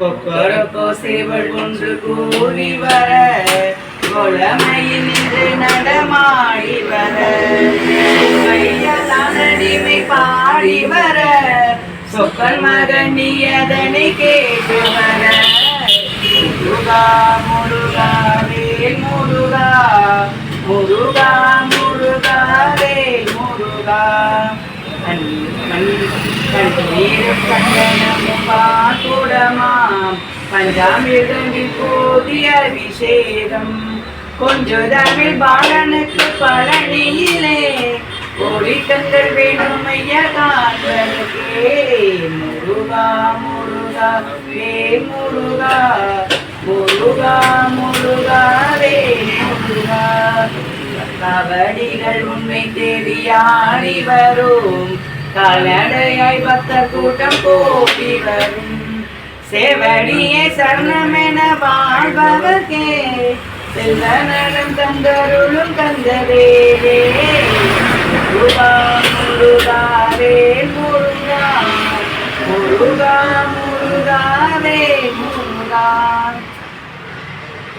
கொக்கரக்கோ சேவல் ஒன்று கூறி வர கொளமையில் நின்று நடமாடி வர. மையலானடிமை பாடி வர சொக்கல் மகன் நீ அதனை கேட்டு வர. முருகா முருகா வேல் முருகா முருகா முருகா வேல் முருகா. கண்டனமும் பாட்டுடமாம் பஞ்சாமிர்தமில் போதிய அபிஷேகம் கொஞ்ச தமிழ் பாலனுக்கு பழனியிலே கோடிக்கங்கள் வேணும் ஐயா காண்பனுக்கே முருகா முருகா வே முருகா முருகா முருகா வே முருகா கபடிகள் உண்மை தேடியாடி வரும் கால்நடையாய் பக்தர் கூட்டம் போடி வரும். சேவடியே சரணமென வாழ்பவர்கே செல்ல நடம் தந்தருளும் கந்தவேலே முருகா முருகா முருகா. முருகா முருகா முருகா.